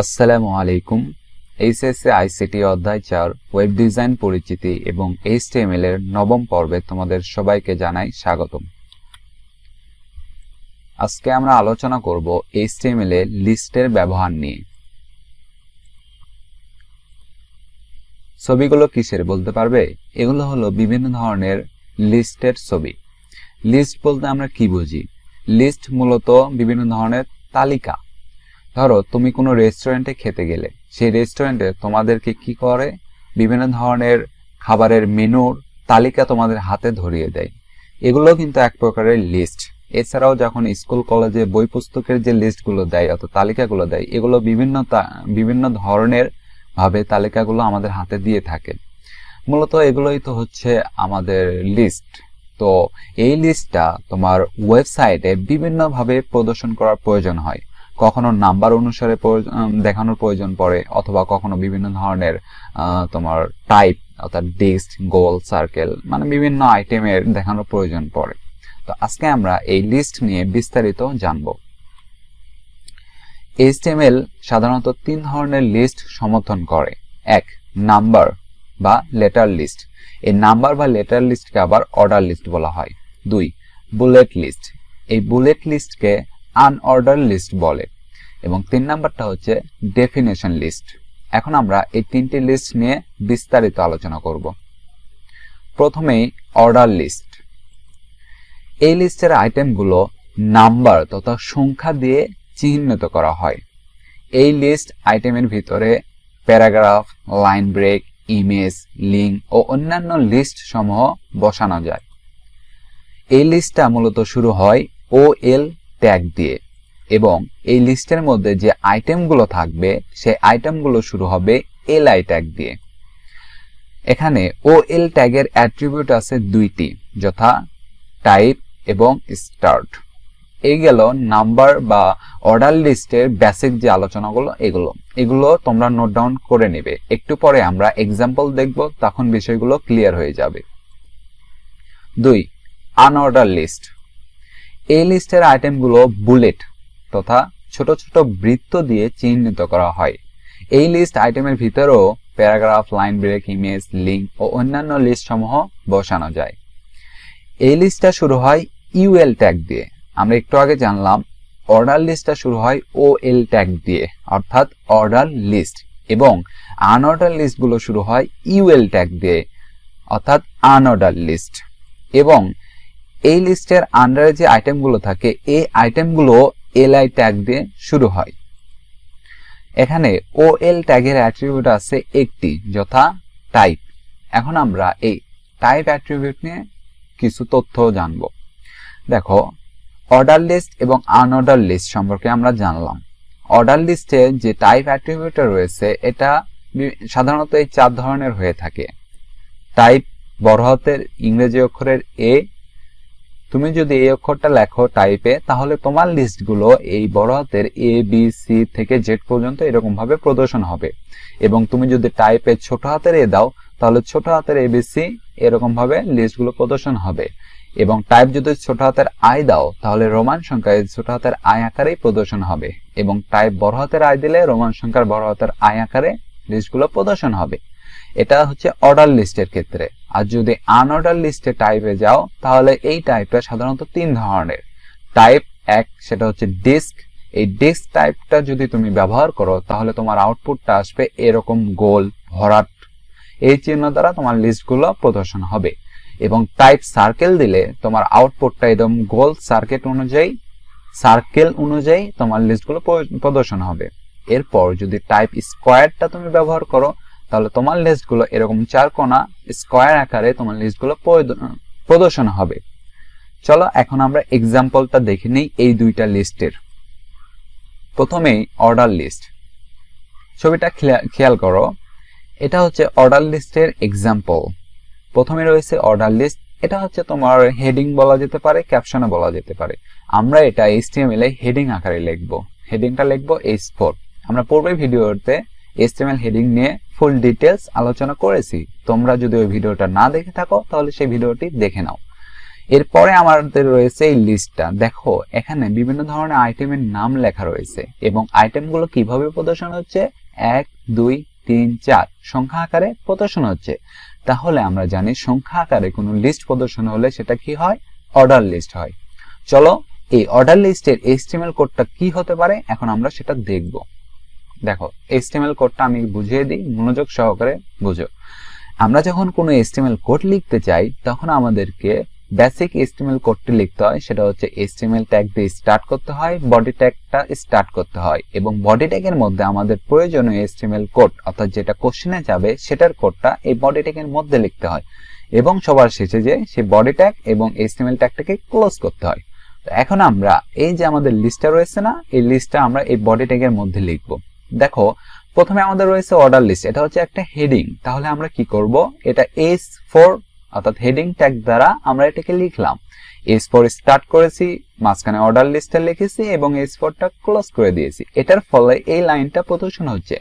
আসসালামু আলাইকুম। HSC ICT অধ্যায় চার, ওয়েব ডিজাইন পরিচিতি এবং এইচটিএমএল এর নবম পর্বে তোমাদের সবাইকে জানাই স্বাগতম। আজকে আমরা আলোচনা করব এইচটিএমএল এ লিস্টের ব্যবহার নিয়ে। ছবিগুলো কিসের বলতে পারবে? এগুলো হলো বিভিন্ন ধরনের লিস্টের ছবি। লিস্ট বলতে আমরা কি বুঝি? লিস্ট মূলত বিভিন্ন ধরনের তালিকা। ধরো, তুমি কোনো রেস্টুরেন্টে খেতে গেলে, সেই রেস্টুরেন্টে তোমাদেরকে কি করে? বিভিন্ন ধরনের খাবারের মেনুর তালিকা তোমাদের হাতে ধরিয়ে দেয়। এগুলো কিন্তু এক প্রকারের লিস্ট এছাড়াও যখন স্কুল কলেজে বই পুস্তকের যে লিস্টগুলো দেয়, অর্থাৎ তালিকাগুলো দেয়, এগুলো বিভিন্ন বিভিন্ন ধরনের ভাবে তালিকাগুলো আমাদের হাতে দিয়ে থাকে। মূলত এগুলোই তো হচ্ছে আমাদের লিস্ট তো এই লিস্টটা তোমার ওয়েবসাইটে বিভিন্নভাবে প্রদর্শন করার প্রয়োজন হয়। কখনো নাম্বার অনুসারে দেখানোর প্রয়োজন পড়ে, অথবা কখনো বিভিন্ন ধরনের তোমার টাইপ অর্থাৎ ডিস্ক গোল সার্কেল মানে বিভিন্ন আইটেমের দেখানোর প্রয়োজন পড়ে। তো আজকে আমরা এই লিস্ট নিয়ে বিস্তারিত জানব। HTML সাধারণত তিন ধরনের লিস্ট সমর্থন করে। এক, নাম্বার বা লেটার লিস্ট এই নাম্বার বা লেটার লিস্টকে আবার অর্ডার লিস্ট বলা হয়। দুই বুলেট লিস্ট এই বুলেট লিস্টকে আনঅর্ডার লিস্ট বলে এবং তিন নাম্বারটা হচ্ছে ডেফিনেশন লিস্ট এখন আমরা এই তিনটি লিস্ট নিয়ে বিস্তারিত আলোচনা করব। প্রথমেই অর্ডার লিস্ট এই লিস্টের আইটেমগুলো নাম্বার তথা সংখ্যা দিয়ে চিহ্নিত করা হয়। এই লিস্ট আইটেমের ভিতরে paragraph line break image link ও অন্যান্য লিস্ট সমূহ বসানো যায়। এই লিস্টটা মূলত শুরু হয় ও এল ট্যাগ দিয়ে। এবং এই লিস্টের মধ্যে যে আইটেমগুলো থাকবে, সেই আইটেমগুলো শুরু হবে এল আই ট্যাগ দিয়ে। এখানে ও এল ট্যাগের অ্যাট্রিবিউট আছে দুইটি, যথা টাইপ এবং স্টার্ট এই গেল নাম্বার বা অর্ডার লিস্টের বেসিক যে আলোচনাগুলো, এগুলো। এগুলো তোমরা নোট ডাউন করে নেবে। একটু পরে আমরা এক্সাম্পল দেখব, তখন বিষয়গুলো ক্লিয়ার হয়ে যাবে। দুই আনঅর্ডার লিস্ট এই লিস্টের আইটেমগুলো বুলেট তথা ছোট ছোট বৃত্ত দিয়ে চিহ্নিত করা হয়। এই লিস্ট আইটেমের ভিতরেও paragraph, line break, image, link ও অন্যান্য লিস্ট সমূহ বসানো যায়। এই লিস্টটা শুরু হয় ইউএল ট্যাগ দিয়ে। আমরা একটু আগে জানলাম, অর্ডার লিস্টটা শুরু হয় ও এল ট্যাগ দিয়ে, অর্থাৎ অর্ডার লিস্ট, এবং আনঅর্ডার লিস্টগুলো শুরু হয় ইউএল ট্যাগ দিয়ে, অর্থাৎ আনঅর্ডার লিস্ট, এবং এই লিস্টের আন্ডারে যে আইটেমগুলো থাকে, এই আইটেমগুলো এলআই ট্যাগ দিয়ে শুরু হয়। এখানে ও এল ট্যাগের অ্যাট্রিবিউট আছে একটি, যথা টাইপ এখন আমরা এই টাইপ অ্যাট্রিবিউট নিয়ে কিছু তথ্য জানব। দেখো অর্ডার লিস্ট এবং আনঅর্ডার লিস্ট সম্পর্কে আমরা জানলাম। অর্ডার লিস্টে যে টাইপ অ্যাট্রিবিউটটা রয়েছে, এটা সাধারণত এই চার ধরনের হয়ে থাকে। টাইপ বড় হাতের, ইংরেজি অক্ষরের এ তুমি যদি এই অক্ষরটা লেখো টাইপে তাহলে তোমার লিস্টগুলো এই বড় হাতের এ বি সি থেকে জেড পর্যন্ত এরকম ভাবে প্রদর্শন হবে। এবং তুমি যদি টাইপে ছোট হাতের এ দাও, তাহলে ছোট হাতের এ বি সি এরকম ভাবে লিস্টগুলো প্রদর্শন হবে। এবং টাইপ যদি ছোট হাতের আয় দাও, তাহলে রোমান সংখ্যায় ছোট হাতের আয় আকারেই প্রদর্শন হবে। এবং টাইপ বড় হাতের আই দিলে রোমান সংখ্যার বড় হাতের আয় আকারে লিস্টগুলো প্রদর্শন হবে। এটা হচ্ছে অর্ডার লিস্টের ক্ষেত্রে। আর যদি আনঅর্ডার লিস্টে টাইপে যাও, তাহলে এই টাইপটা সাধারণত তিন ধরনের। টাইপ এক, সেটা হচ্ছে ডিস্ক এই ডিস্ক টাইপটা যদি তুমি ব্যবহার করো, তাহলে তোমার আউটপুটটা আসবে এরকম গোল, ভরাট। এই চিহ্ন দ্বারা তোমার লিস্টগুলো প্রদর্শন হবে। এবং টাইপ সার্কেল দিলে তোমার আউটপুটটা একদম গোল সার্কেট অনুযায়ী সার্কেল অনুযায়ী তোমার লিস্টগুলো প্রদর্শন হবে। এরপর যদি টাইপ স্কোয়ারটা তুমি ব্যবহার করো তাহলে তোমার লিস্টগুলো এরকম চার কোণা স্কোয়ার আকারে তোমার লিস্টগুলো প্রদ- প্রদর্শন হবে। চলো এখন আমরা এক্সাম্পলটা দেখে নিই এই দুইটা লিস্টের প্রথমেই অর্ডার লিস্ট ছবিটা খেয়া- খেয়াল করো, এটা হচ্ছে অর্ডার লিস্টের এক্সাম্পল প্রথমে রয়েছে অর্ডার লিস্ট এটা হচ্ছে তোমার হেডিং বলা যেতে পারে ক্যাপশনে বলা যেতে পারে। আমরা এটা এইচটিএমএল এ হেডিং আকারে লিখব। হেডিংটা লিখব এইচ ফোর আমরা পূর্বের ভিডিওতে এইচটিএমএল হেডিং নিয়ে ফুল ডিটেলস আলোচনা করেছি। তোমরা যদি ওই ভিডিওটা না দেখে থাকো, তাহলে সেই ভিডিওটি দেখে নাও। এরপরে আমাদের রয়েছে এই লিস্টটা দেখো, এখানে বিভিন্ন ধরনের আইটেমের নাম লেখা রয়েছে এবং আইটেমগুলো কীভাবে প্রদর্শন হচ্ছে? এক, দুই, তিন, চার। সংখ্যা আকারে প্রদর্শন হচ্ছে। তাহলে আমরা জানি সংখ্যা আকারে কোনো লিস্ট প্রদর্শন হলে সেটা কি হয়? অর্ডার লিস্ট হয়। চলো, এই অর্ডার লিস্টের এইচটিএমএল কোডটা কি হতে পারে? এখন আমরা সেটা দেখব। দেখো এইচটিএমএল কোডটা আমি বুঝিয়ে দিই, মনোযোগ সহকারে বুঝো। আমরা যখন কোনো এইচটিএমএল কোড লিখতে চাই, তখন আমাদেরকে বেসিক এইচটিএমএল কোডটি লিখতে হয়, সেটা হচ্ছে এইচটিএমএল ট্যাগ দিয়ে স্টার্ট করতে হয় বডি ট্যাগটা স্টার্ট করতে হয়। এবং বডি ট্যাগের মধ্যে আমাদের প্রয়োজনীয় এইচটিএমএল কোড অর্থাৎ যেটা কোশ্চেনে যাবে, সেটার কোডটা এই বডি ট্যাগের মধ্যে লিখতে হয়। এবং সবার শেষে যে, সেই বডি ট্যাগ এবং এইচটিএমএল ট্যাগটাকে ক্লোজ করতে হয়। এখন আমরা, এই যে আমাদের লিস্টটা রয়েছে না, এই লিস্টটা আমরা এই বডি ট্যাগের মধ্যে লিখব। দেখো, প্রথমে আমাদের রয়েছে অর্ডার লিস্ট এটা হচ্ছে একটা হেডিং তাহলে আমরা কি করব? এটা এস ফোর অর্থাৎ হেডিং ট্যাগ দ্বারা আমরা এটাকে লিখলাম। এস ফোর স্টার্ট করেছি, মাঝখানে অর্ডার লিস্টটা লিখেছি এবং এস ফোরটা ক্লোজ করে দিয়েছি। এটার ফলে এই লাইনটা প্রদর্শন হচ্ছে।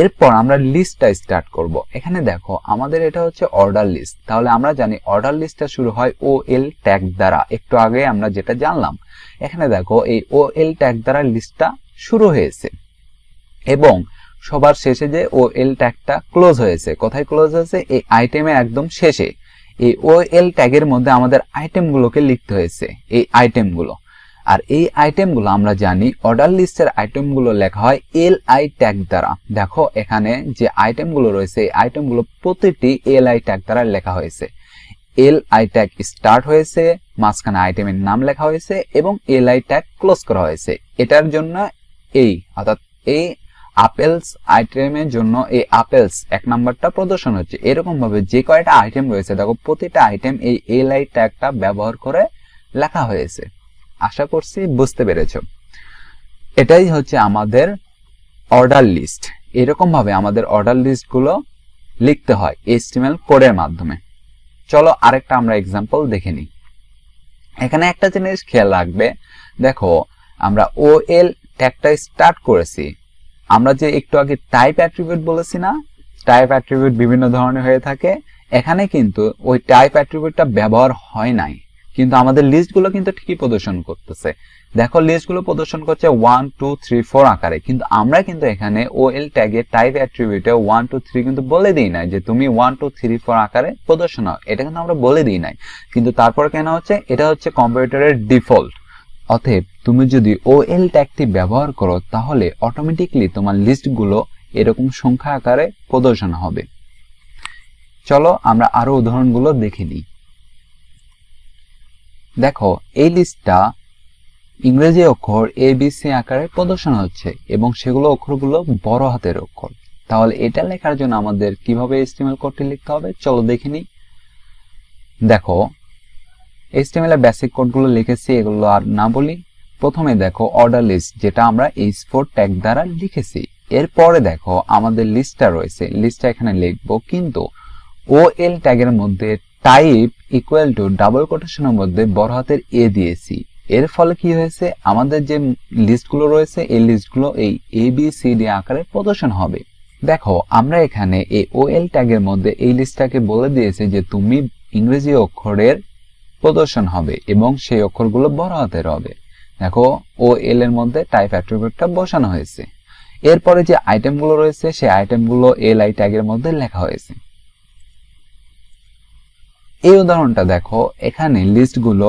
এরপর আমরা লিস্টটা স্টার্ট করব। এখানে দেখো, আমাদের এটা হচ্ছে অর্ডার লিস্ট তাহলে আমরা জানি অর্ডার লিস্টটা শুরু হয় ও এল ট্যাগ দ্বারা। একটু আগে আমরা যেটা জানলাম, এখানে দেখো, এই ও এল ট্যাগ দ্বারা লিস্টটা শুরু হয়েছে। এবং সবার শেষে যে ও এল ট্যাগটা ক্লোজ হয়েছে। কোথায় ক্লোজ হয়েছে? এই আইটেমে একদম শেষে। এই ও এল ট্যাগের মধ্যে আমাদের আইটেমগুলোকে লিখতে হয়েছে। এই আইটেমগুলো আর এই আইটেমগুলো আমরা জানি অর্ডার লিস্টের আইটেমগুলো লেখা হয় এল আই ট্যাগ দ্বারা। দেখো, এখানে যে আইটেমগুলো রয়েছে, এই আইটেমগুলো প্রতিটি এল আই ট্যাগ দ্বারা লেখা হয়েছে। এল আই ট্যাগ স্টার্ট হয়েছে, মাঝখানে আইটেমের নাম লেখা হয়েছে এবং এল আই ট্যাগ ক্লোজ করা হয়েছে। এটার জন্য এই, অর্থাৎ এই আপেলস আইটেমের জন্য এই আপেলস এক নাম্বারটা প্রদর্শন হচ্ছে। এরকম ভাবে যে কয়টা আইটেম রয়েছে, দেখো, প্রতিটা আইটেম এই এল আই ট্যাগটা ব্যবহার করে লেখা হয়েছে। আশা করছি বুঝতে পেরেছ। এটাই হচ্ছে আমাদের অর্ডার লিস্ট এরকম ভাবে আমাদের অর্ডার লিস্টগুলো লিখতে হয় এইচটিএমএল কোডের মাধ্যমে। চলো আরেকটা আমরা এক্সাম্পল দেখে নিই। এখানে একটা জিনিস খেয়াল রাখবে। দেখো, আমরা ও এল ট্যাগটা স্টার্ট করেছি। আমরা যে একটু আগে টাইপ অ্যাট্রিবিউট বলেছি না টাইপ অ্যাট্রিবিউট বিভিন্ন ধরনের হয়ে থাকে, এখানে কিন্তু ওই টাইপ অ্যাট্রিবিউটটা ব্যবহার হয় নাই। কিন্তু আমাদের লিস্টগুলো কিন্তু ঠিকই প্রদর্শন করতেছে। দেখো লিস্টগুলো প্রদর্শন করছে ওয়ান টু থ্রি ফোর আকারে। কিন্তু আমরা কিন্তু এখানে ও এল ট্যাগে টাইপ অ্যাট্রিবিউটে ওয়ান টু থ্রি কিন্তু বলে দিই নাই যে তুমি ওয়ান টু থ্রি ফোর আকারে প্রদর্শন হয় এটা কিন্তু আমরা বলে দিই নাই। কিন্তু তারপর কেন হচ্ছে? এটা হচ্ছে কম্পিউটারের ডিফল্ট অতএব তুমি যদি ও এল ট্যাগটি ব্যবহার করো, তাহলে অটোমেটিকলি তোমার লিস্টগুলো এরকম সংখ্যা আকারে প্রদর্শন হবে। চলো আমরা আরও উদাহরণগুলো দেখে নিই। দেখো, এই লিস্টটা ইংরেজি অক্ষর এ বি সি আকারে প্রদর্শন হচ্ছে এবং সেগুলো অক্ষরগুলো বড় হাতের অক্ষর। তাহলে এটা লেখার জন্য আমাদের কীভাবে এস্টিমেল কোডটি লিখতে হবে? চলো দেখে নিই। দেখো এস্টিমেল এর বেসিক কোডগুলো লিখেছি, এগুলো আর না বলি। প্রথমে দেখো অর্ডার লিস্ট যেটা আমরা এইচ ফোর ট্যাগ দ্বারা লিখেছি। এরপরে দেখো আমাদের লিস্টটা রয়েছে। লিস্টটা এখানে লিখব, কিন্তু ও এল ট্যাগের মধ্যে টাইপ ইকুয়াল টু ডাবল কোটেশনের মধ্যে বড় হাতের এ দিয়েছি। এর ফলে কি হয়েছে? আমাদের যে লিস্টগুলো রয়েছে, এই লিস্টগুলো এই এ বি সি ডি আকারে প্রদর্শন হবে। দেখো, আমরা এখানে এই ও এল ট্যাগের মধ্যে এই লিস্টটাকে বলে দিয়েছে যে তুমি ইংরেজি অক্ষরের প্রদর্শন হবে এবং সেই অক্ষরগুলো বড় হাতের হবে। দেখো ও এল এর মধ্যে টাইপ অ্যাট্রিবিউটটা বসানো হয়েছে। এরপরে যে আইটেমগুলো রয়েছে, সেই আইটেমগুলো এল আই ট্যাগের মধ্যে লেখা হয়েছে। এই উদাহরণটা দেখো, এখানে লিস্টগুলো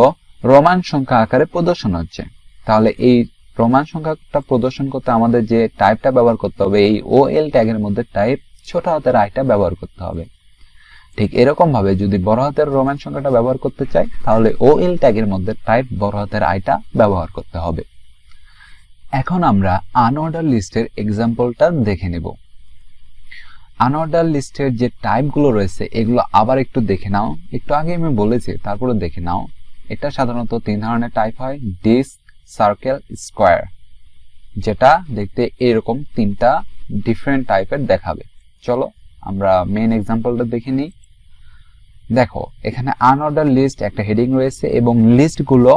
রোমান সংখ্যা আকারে প্রদর্শন হচ্ছে। তাহলে এই রোমান সংখ্যাটা প্রদর্শন করতে আমাদের যে টাইপটা ব্যবহার করতে হবে, এই ও এল ট্যাগের মধ্যে টাইপ ছোট হাতের আইটা ব্যবহার করতে হবে। ঠিক এরকম ভাবে যদি বড় হাতের রোমান সংখ্যাটা ব্যবহার করতে চাই, তাহলে ও এল ট্যাগের মধ্যে টাইপ বড় হাতের আইটা ব্যবহার করতে হবে। এখন আমরা আনঅর্ডার লিস্টের এক্সাম্পলটা দেখে নেব। আনঅর্ডার লিস্টের যে টাইপগুলো রয়েছে, এগুলো আবার একটু দেখে নাও। একটু আগে আমি বলেছি, তারপরে দেখে নাও। এটা সাধারণত তিন ধরনের টাইপ হয় ডিস্ক সার্কেল স্কোয়ার যেটা দেখতে এরকম তিনটা ডিফারেন্ট টাইপের দেখাবে। চলো, আমরা মেন এক্সাম্পলটা দেখে নিই। দেখো, এখানে আনঅর্ডার লিস্ট একটা হেডিং রয়েছে এবং লিস্টগুলো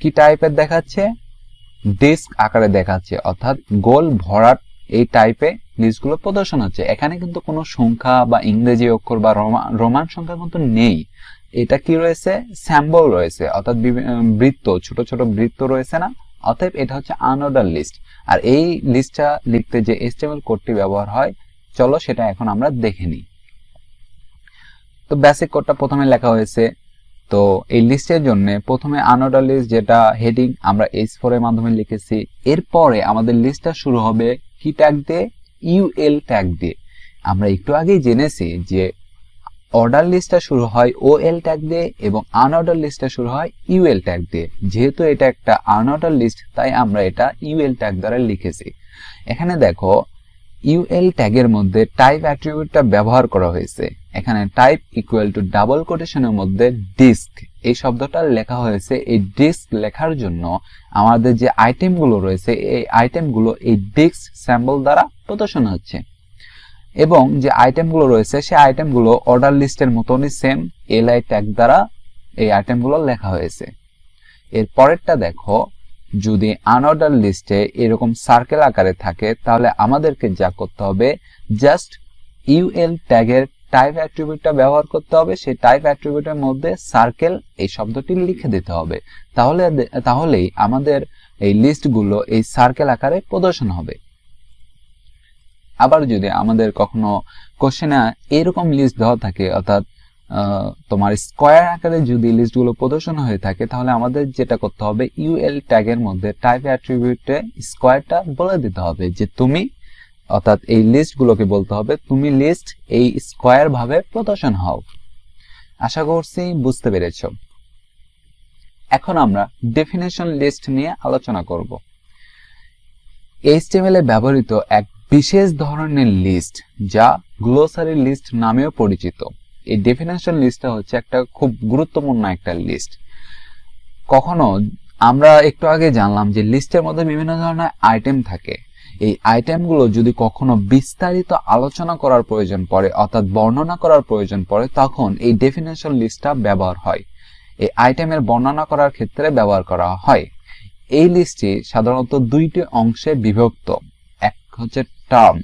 কি টাইপের দেখাচ্ছে? ডিস্ক আকারে দেখাচ্ছে, অর্থাৎ গোল ভরাট এই টাইপে লিস্টগুলো প্রদর্শন হচ্ছে। এখানে কিন্তু কোনো সংখ্যা বা ইংরেজি অক্ষর বা রোমান সংখ্যা কিন্তু নেই। এটা কি রয়েছে? স্যাম্বল রয়েছে, অর্থাৎ বৃত্ত, ছোট ছোট বৃত্ত রয়েছে না? অতএব এটা হচ্ছে আনঅর্ডার লিস্ট আর এই লিস্টটা লিখতে যে এসটিএমএল কোডটি ব্যবহার হয়, চলো সেটা এখন আমরা দেখে নিই। তো বেসিক কোডটা প্রথমে লেখা হয়েছে। তো এই লিস্টের জন্য প্রথমে আনঅর্ডার লিস্ট যেটা হেডিং আমরা এইচ ফোর এর মাধ্যমে লিখেছি। এরপরে আমাদের লিস্টটা শুরু হবে কি ট্যাগ দিয়ে? ইউএল ট্যাগ দিয়ে। আমরা একটু আগেই জেনেছি যে অর্ডার লিস্টটা শুরু হয় ও এল ট্যাগ দিয়ে এবং আনঅর্ডার লিস্টটা শুরু হয় ইউএল ট্যাগ দিয়ে। যেহেতু এটা একটা আনঅর্ডার লিস্ট তাই আমরা এটা ইউএল ট্যাগ দ্বারা লিখেছি। এখানে দেখো ইউএল ট্যাগের মধ্যে টাইপ অ্যাট্রিবিউটটা ব্যবহার করা হয়েছে। এখানে টাইপ ইকুয়াল টু ডাবল কোটেশনের মধ্যে ডিস্ক এই শব্দটা লেখা হয়েছে এই ডিস্ক লেখার জন্য আমাদের যে আইটেমগুলো রয়েছে, এই আইটেমগুলো এই ডিস্ক স্যাম্বল দ্বারা প্রদর্শন হচ্ছে। এবং যে আইটেমগুলো রয়েছে সেই আইটেমগুলো অর্ডার লিস্টের মতনই সেম এলআই ট্যাগ দ্বারা এই আইটেমগুলো লেখা হয়েছে। এর পরেরটা দেখো যদি আনঅর্ডার লিস্টে এরকম সার্কেল আকারে থাকে, তাহলে আমাদেরকে যা করতে হবে জাস্ট ইউএল ট্যাগের টাইপ অ্যাট্রিবিউটটা ব্যবহার করতে হবে, সেই টাইপ অ্যাট্রিবিউটের মধ্যে সার্কেল এই শব্দটি লিখে দিতে হবে। তাহলে, তাহলেই আমাদের এই লিস্টগুলো এই সার্কেল আকারে প্রদর্শন হবে। আবার যদি আমাদের কখনো কোশ্চেনে এরকম লিস্ট দেওয়া থাকে, অর্থাৎ তোমার স্কোয়ার আকারে যদি লিস্টগুলো প্রদর্শন হয়ে থাকে, তাহলে আমাদের যেটা করতে হবে ইউএল ট্যাগের মধ্যে টাইপ অ্যাট্রিবিউটে স্কোয়ারটা বলে দিতে হবে যে তুমি, অর্থাৎ এই লিস্টগুলোকে বলতে হবে, তুমি লিস্ট এই স্কোয়ার ভাবে প্রদর্শন হও। আশা করছি বুঝতে পেরেছ। এখন আমরা ডেফিনেশন লিস্ট নিয়ে আলোচনা করব। এইচটিএমএল এ ব্যবহৃত এক বিশেষ ধরনের লিস্ট যা গ্লোসারি লিস্ট নামেও পরিচিত। এই ডেফিনেশন লিস্টটা হচ্ছে একটা খুব গুরুত্বপূর্ণ একটা লিস্ট কখনো আমরা একটু আগে জানলাম যে লিস্টের মধ্যে বিভিন্ন ধরনের আইটেম থাকে। এই আইটেমগুলো যদি কখনো বিস্তারিত আলোচনা করার প্রয়োজন পড়ে, অর্থাৎ বর্ণনা করার প্রয়োজন পড়ে, তখন এই ডেফিনেশন লিস্টটা ব্যবহার হয়। এই আইটেমের বর্ণনা করার ক্ষেত্রে ব্যবহার করা হয়। এই লিস্টটি সাধারণত দুইটি অংশে বিভক্ত। এক হচ্ছে টার্ম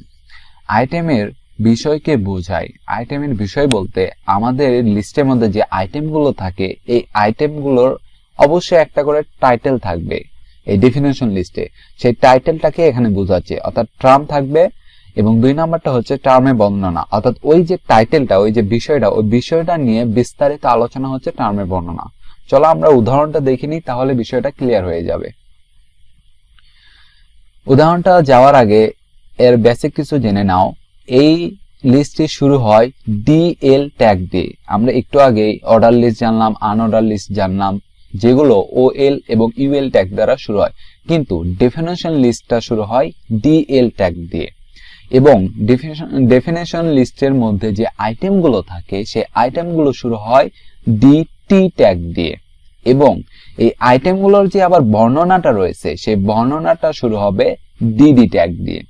আইটেমের বিষয়কে বোঝায়। আইটেমের বিষয় বলতে আমাদের লিস্টের মধ্যে যে আইটেমগুলো থাকে, এই আইটেমগুলোর অবশ্যই একটা করে টাইটেল থাকবে এই ডেফিনেশন লিস্টে সেই টাইটেলটাকে এখানে বোঝাচ্ছে, অর্থাৎ টার্ম থাকবে এবং দুই নাম্বারটা হচ্ছে টার্মে বর্ণনা। অর্থাৎ ওই যে টাইটেলটা ওই যে বিষয়টা, ওই বিষয়টা নিয়ে বিস্তারিত আলোচনা হচ্ছে টার্মের বর্ণনা। চলো আমরা উদাহরণটা দেখে নিই, তাহলে বিষয়টা ক্লিয়ার হয়ে যাবে। উদাহরণটা যাওয়ার আগে এর বেসিক কিছু জেনে নাও। এই লিস্টটি শুরু হয় ডিএল ট্যাগ দিয়ে। আমরা একটু আগে অর্ডার লিস্ট জানলাম আনঅর্ডার লিস্ট জানলাম, যেগুলো ও এল এবং ইউএল ট্যাগ দ্বারা শুরু হয়। কিন্তু ডেফিনেশন লিস্টটা শুরু হয় ডিএল ট্যাগ দিয়ে। এবং ডেফিনেশন লিস্টের মধ্যে যে আইটেমগুলো থাকে, সেই আইটেমগুলো শুরু হয় ডিটি ট্যাগ দিয়ে। এবং এই আইটেমগুলোর যে আবার বর্ণনাটা রয়েছে, সেই বর্ণনাটা শুরু হবে ডিডি ট্যাগ দিয়ে।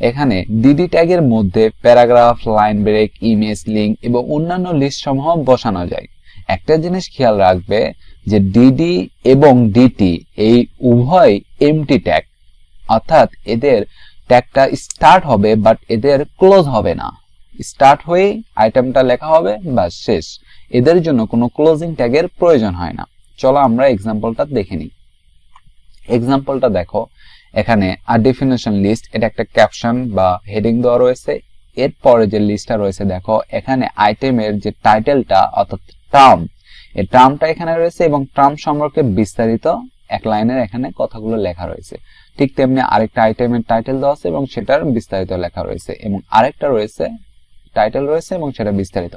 এখানে ডিডি ট্যাগের মধ্যে paragraph line break image link এবং অন্যান্য লিস্ট সমূহ বসানো যায়। একটা জিনিস খেয়াল রাখবে যে ডিডি এবং ডিটি এই উভয় এমটি ট্যাগ অর্থাৎ এদের ট্যাগটা স্টার্ট হবে বাট এদের ক্লোজ হবে না। স্টার্ট হয়ে আইটেমটা লেখা হবে বা শেষ। এদের জন্য কোনো ক্লোজিং ট্যাগের প্রয়োজন হয় না। চলো আমরা এক্সাম্পলটা দেখে নিই। এক্সাম্পলটা দেখো। এখানে আর ডেফিনেশন লিস্ট এটা একটা ক্যাপশন বা হেডিং দেওয়া রয়েছে। এরপরে যে লিস্টটা রয়েছে, দেখো, এখানে আইটেমের যে টাইটেলটা অর্থাৎ টার্ম এই টার্মটা এখানে রয়েছে এবং টার্ম সম্পর্কে বিস্তারিত এক লাইনের এখানে কথাগুলো লেখা রয়েছে। ঠিক তেমনি আরেকটা আইটেমের টাইটেল দেওয়া আছে এবং সেটার বিস্তারিত লেখা রয়েছে এবং আরেকটা রয়েছে টাইটেল রয়েছে এবং সেটা বিস্তারিত।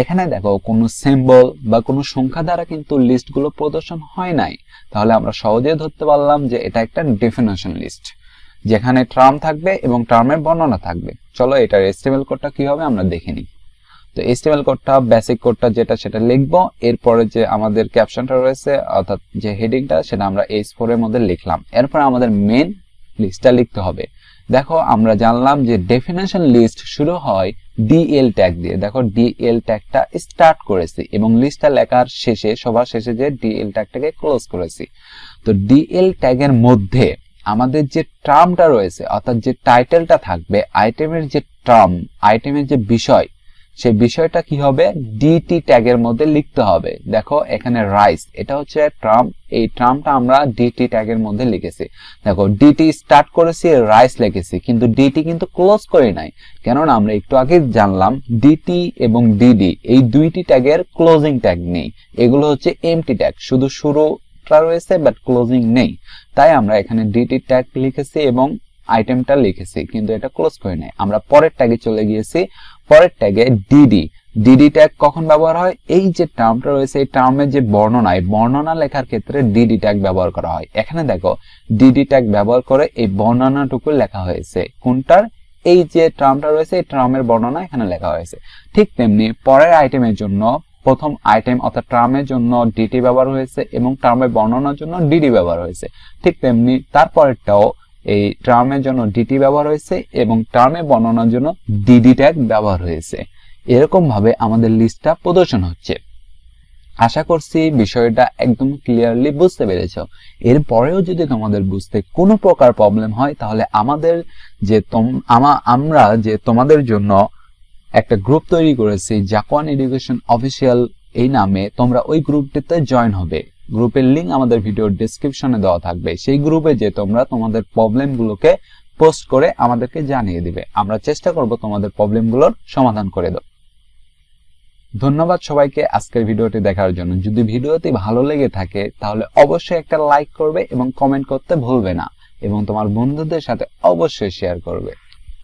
এখানে দেখো, কোনো সিম্বল বা কোনো সংখ্যা দ্বারা কিন্তু লিস্টগুলো প্রদর্শন হয় নাই। তাহলে আমরা সহজেই ধরতে পারলাম যে এটা একটা ডেফিনেশন লিস্ট যেখানে টার্ম থাকবে এবং টার্মের বর্ণনা থাকবে। চলো এটার এস্টিমেল কোডটা কি হবে আমরা দেখে নিই। তো এস্টিমেল কোডটা বেসিক কোডটা যেটা সেটা লিখব, এরপরে যে আমাদের ক্যাপশনটা রয়েছে, অর্থাৎ যে হেডিংটা সেটা আমরা এইচ ফোর এর মধ্যে লিখলাম। এরপর আমাদের মেন লিস্টটা লিখতে হবে। দেখো, আমরা জানলাম যে ডেফিনেশন লিস্ট শুরু হয় ডিএল ট্যাগ দিয়ে। দেখো ডিএল ট্যাগটা স্টার্ট করেছি এবং লিস্টটা লেখার শেষে, সবার শেষে যে ডিএল ট্যাগটাকে ক্লোজ করেছি। তো ডিএল ট্যাগের মধ্যে আমাদের যে টার্মটা রয়েছে, অর্থাৎ যে টাইটেলটা থাকবে আইটেমের যে টার্ম আইটেমের যে বিষয় সেই বিষয়টা কি হবে? ডিটি ট্যাগের মধ্যে লিখতে হবে। দেখো, এখানে রাইস এটা হচ্ছে টার্ম এই টার্মটা আমরা ডিটি ট্যাগের মধ্যে লিখেছি। দেখো ডিটি স্টার্ট করেছি রাইস লিখেছি, কিন্তু ডিটি কিন্তু ক্লোজ করি নাই। কেননা, আমরা একটু আগে জানলাম ডিটি এবং ডিডি এই দুইটি ট্যাগের ক্লোজিং ট্যাগ নেই। এগুলো হচ্ছে এমটি ট্যাগ শুধু শুরুটা রয়েছে বাট ক্লোজিং নেই। তাই আমরা এখানে ডিটি ট্যাগ লিখেছি এবং আইটেমটা লিখেছি, কিন্তু এটা ক্লোজ করে নাই। আমরা পরের ট্যাগে চলে গিয়েছি পরের ট্যাগে ডিডি ডিডি ট্যাগ কখন ব্যবহার হয়? এই যে টার্মটা রয়েছে, এই টার্মের যে বর্ণনা, এই বর্ণনা লেখার ক্ষেত্রে ডিডি ট্যাগ ব্যবহার করা হয়। এখানে দেখো ডিডি ট্যাগ ব্যবহার করে এই বর্ণনাটুকু লেখা হয়েছে। কোনটার? এই যে টার্মটা রয়েছে, এই টার্মের বর্ণনা এখানে লেখা হয়েছে। ঠিক তেমনি পরের আইটেমের জন্য, প্রথম আইটেম অর্থাৎ টার্মের জন্য ডিটি ব্যবহার হয়েছে এবং টার্মের বর্ণনার জন্য ডিডি ব্যবহার হয়েছে। ঠিক তেমনি তারপরেরটাও এই টার্মের জন্য ডিটি ব্যবহার হয়েছে এবং টার্মে বর্ণনার জন্য ডিডি ট্যাগ ব্যবহার হয়েছে। এরকম ভাবে আমাদের লিস্টটা প্রদর্শন হচ্ছে। আশা করছি বিষয়টা একদম ক্লিয়ারলি বুঝতে পেরেছ। এরপরেও যদি তোমাদের বুঝতে কোনো প্রকার প্রবলেম হয়, তাহলে আমাদের যে আমরা যে তোমাদের জন্য একটা গ্রুপ তৈরি করেছি জাপান এডুকেশন অফিসিয়াল এই নামে তোমরা ওই গ্রুপটিতে জয়েন হবে। গ্রুপের লিংক আমাদের ভিডিওর ডেসক্রিপশনে দেওয়া থাকবে। সেই গ্রুপে যে তোমরা তোমাদের প্রবলেমগুলোকে পোস্ট করে আমাদেরকে জানিয়ে দিবে। আমরা চেষ্টা করব তোমাদের প্রবলেমগুলোর সমাধান করে দাও ধন্যবাদ সবাইকে আজকের ভিডিওটি দেখার জন্য। যদি ভিডিওটি ভালো লেগে থাকে, তাহলে অবশ্যই একটা লাইক করবে এবং কমেন্ট করতে ভুলবে না। এবং তোমার বন্ধুদের সাথে অবশ্যই শেয়ার করবে।